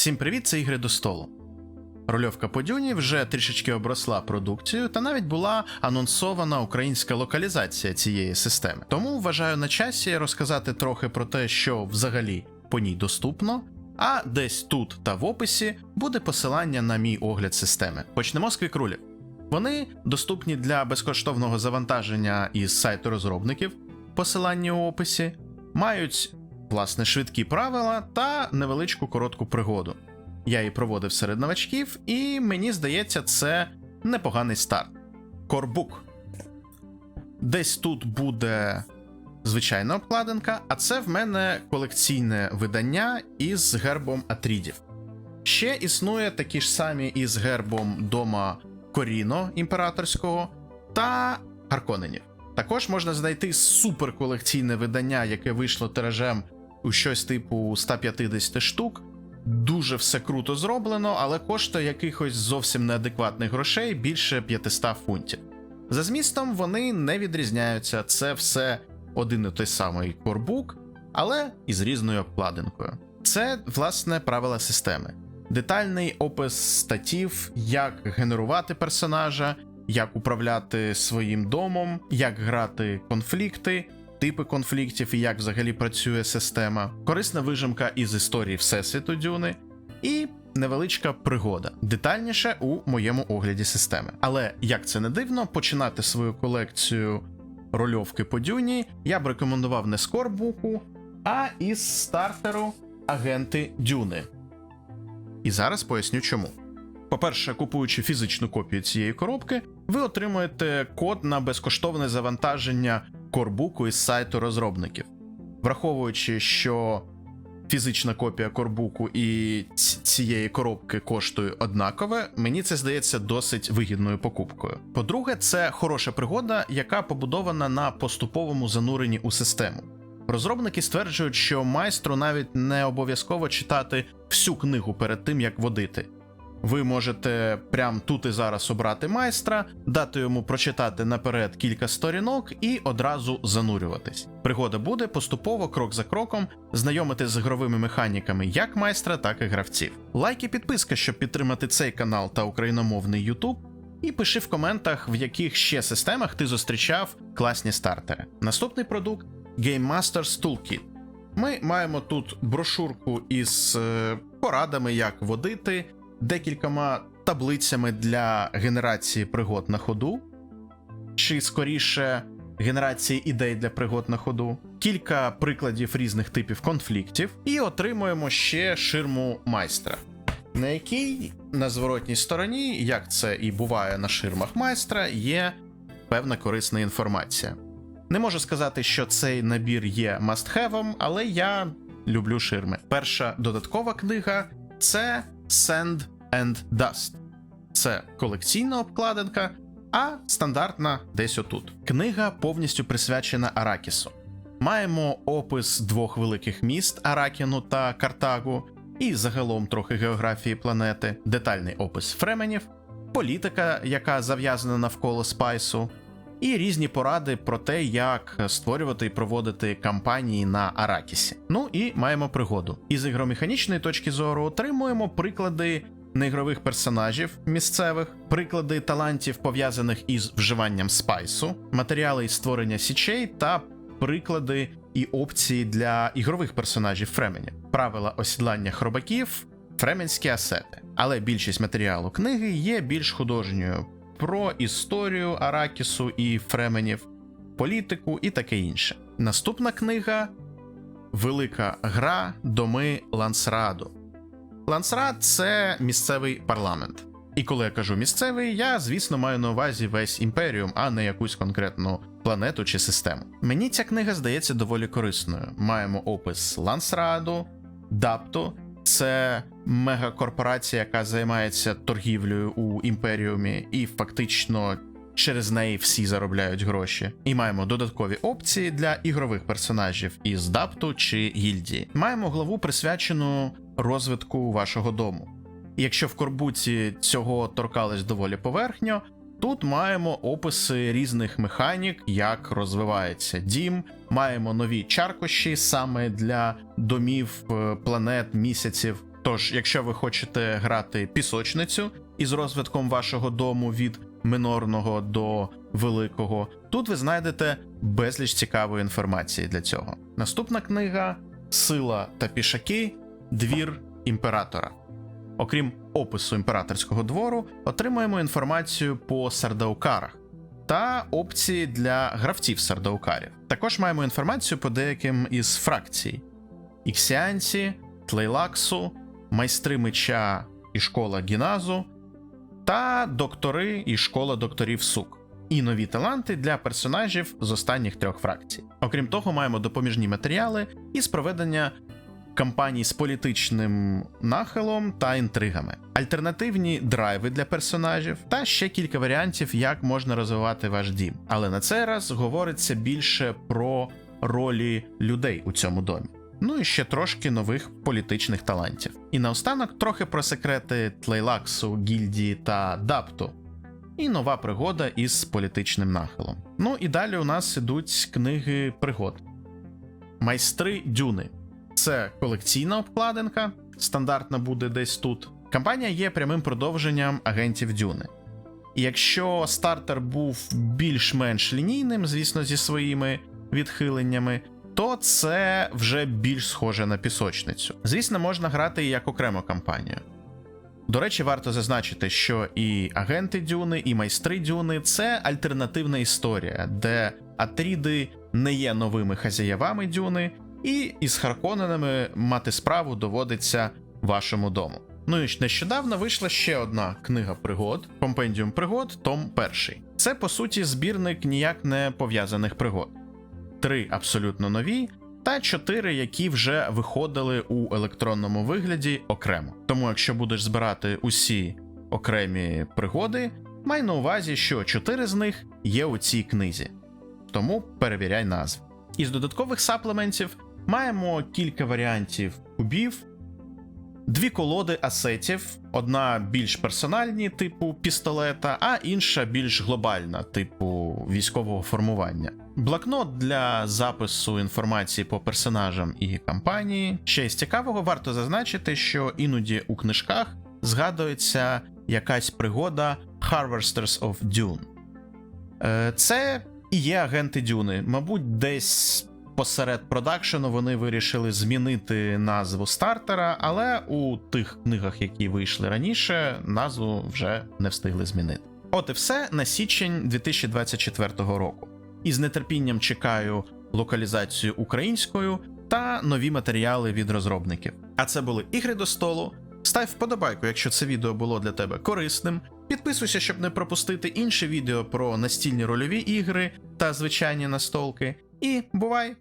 Всім привіт, це ігри до столу. Рольовка по дюні вже трішечки обросла продукцією, та навіть була анонсована українська локалізація цієї системи. Тому вважаю на часі розказати трохи про те, що взагалі по ній доступно. А десь тут та в описі буде посилання на мій огляд системи. Почнемо з квікрулів. Вони доступні для безкоштовного завантаження із сайту розробників, посилання у описі, мають власне швидкі правила та невеличку коротку пригоду. Я її проводив серед новачків, і мені здається, це непоганий старт. Корбук. Десь тут буде звичайна обкладинка, а це в мене колекційне видання із гербом Атрідів. Ще існує такі ж самі із гербом дома Коріно імператорського та Харконенів. Також можна знайти суперколекційне видання, яке вийшло тиражем у щось типу 150 штук. Дуже все круто зроблено, але коштує якихось зовсім неадекватних грошей більше 500 фунтів. За змістом вони не відрізняються, це все один і той самий корбук, але із різною обкладинкою. Це власне правила системи. Детальний опис статів, як генерувати персонажа, як управляти своїм домом, як грати конфлікти, типи конфліктів і як взагалі працює система, корисна вижимка із історії Всесвіту Дюни і невеличка пригода. Детальніше у моєму огляді системи. Але як це не дивно, починати свою колекцію рольовки по дюні я б рекомендував не з корбуку, а із стартеру агенти Дюни. І зараз поясню чому. По-перше, купуючи фізичну копію цієї коробки, ви отримуєте код на безкоштовне завантаження корбуку із сайту розробників. Враховуючи, що фізична копія корбуку і цієї коробки коштує однакове, мені це здається досить вигідною покупкою. По-друге, це хороша пригода, яка побудована на поступовому зануренні у систему. Розробники стверджують, що майстру навіть не обов'язково читати всю книгу перед тим, як водити. Ви можете прямо тут і зараз обрати майстра, дати йому прочитати наперед кілька сторінок і одразу занурюватись. Пригода буде поступово, крок за кроком, знайомити з ігровими механіками як майстра, так і гравців. Лайк і підписка, щоб підтримати цей канал та україномовний YouTube. І пиши в коментах, в яких ще системах ти зустрічав класні стартери. Наступний продукт Game Masters Toolkit. Ми маємо тут брошурку із е, порадами, як водити, декількома таблицями для генерації пригод на ходу, чи скоріше генерації ідей для пригод на ходу, кілька прикладів різних типів конфліктів, і отримуємо ще ширму майстра, на якій на зворотній стороні, як це і буває на ширмах майстра, є певна корисна інформація. Не можу сказати, що цей набір є must-have, але я люблю ширми. Перша додаткова книга це Sand and Dust. Це колекційна обкладинка, а стандартна десь отут. Книга повністю присвячена Аракісу. Маємо опис двох великих міст Аракіну та Картагу, і загалом трохи географії планети, детальний опис фременів, політика, яка зав'язана навколо спайсу, і різні поради про те, як створювати і проводити кампанії на Аракісі. Ну і маємо пригоду. Із ігромеханічної точки зору отримуємо приклади неігрових персонажів місцевих, приклади талантів пов'язаних із вживанням спайсу, матеріали із створення січей та приклади і опції для ігрових персонажів Фременів, правила осідлання хробаків, фременські асети. Але більшість матеріалу книги є більш художньою про історію Аракісу і Фременів, політику і таке інше. Наступна книга Велика гра Доми Лансраду. Лансрад це місцевий парламент. І коли я кажу місцевий, я, звісно, маю на увазі весь імперіум, а не якусь конкретну планету чи систему. Мені ця книга здається доволі корисною. Маємо опис Лансраду, Дапту. Це мегакорпорація, яка займається торгівлею у імперіумі, і фактично через неї всі заробляють гроші. І маємо додаткові опції для ігрових персонажів із Дапту чи гільдії. Маємо главу присвячену розвитку вашого дому. Якщо в корбуці цього торкались доволі поверхньо, тут маємо описи різних механік, як розвивається дім, маємо нові чаркощі саме для домів, е, планет, місяців, Тож, якщо ви хочете грати пісочницю із розвитком вашого дому від минорного до великого, тут ви знайдете безліч цікавої інформації для цього. Наступна книга Сила та пішаки Двір імператора. Окрім опису імператорського двору, отримуємо інформацію по сардаукарах та опції для гравців сардаукарів. Також маємо інформацію по деяким із фракцій: Іксіанці, Тлейлаксу, майстри меча і школа Гіназу, та доктори і школа докторів Сук. І нові таланти для персонажів з останніх трьох фракцій. Окрім того, маємо допоміжні матеріали із проведення кампаній з політичним нахилом та інтригами, альтернативні драйви для персонажів та ще кілька варіантів, як можна розвивати ваш дім. Але на цей раз говориться більше про ролі людей у цьому домі. Ну і ще трошки нових політичних талантів. І наостанок трохи про секрети Тлейлаксу, Гільдії та Дапту. І нова пригода із політичним нахилом. Ну і далі у нас ідуть книги пригод. Майстри Дюни. Це колекційна обкладинка, стандартна буде десь тут. Кампанія є прямим продовженням агентів Дюни. І якщо стартер був більш-менш лінійним, звісно, зі своїми відхиленнями, то це вже більш схоже на пісочницю. Звісно, можна грати і як окрему кампанію. До речі, варто зазначити, що і агенти Дюни, і майстри Дюни це альтернативна історія, де Атріди не є новими хазяєвами Дюни, і із Харконенами мати справу доводиться вашому дому. Ну і нещодавно вийшла ще одна книга пригод, компендіум пригод, Том перший. Це по суті збірник ніяк не пов'язаних пригод. Три абсолютно нові, та чотири, які вже виходили у електронному вигляді окремо. Тому, якщо будеш збирати усі окремі пригоди, май на увазі, що чотири з них є у цій книзі. Тому перевіряй назви. Із додаткових саплементів маємо кілька варіантів кубів, дві колоди асетів, одна більш персональні, типу пістолета, а інша більш глобальна, типу військового формування. Блокнот для запису інформації по персонажам і кампанії. Ще з цікавого варто зазначити, що іноді у книжках згадується якась пригода Harvesters of Dune. Е, Це і є агенти Дюни. Мабуть, десь посеред продакшену вони вирішили змінити назву стартера, але у тих книгах, які вийшли раніше, назву вже не встигли змінити. От і все на січень 2024 року. І з нетерпінням чекаю локалізацію українською та нові матеріали від розробників. А це були ігри до столу. Став вподобайку, якщо це відео було для тебе корисним. Підписуйся, щоб не пропустити інші відео про настільні рольові ігри та звичайні настолки. І бувай!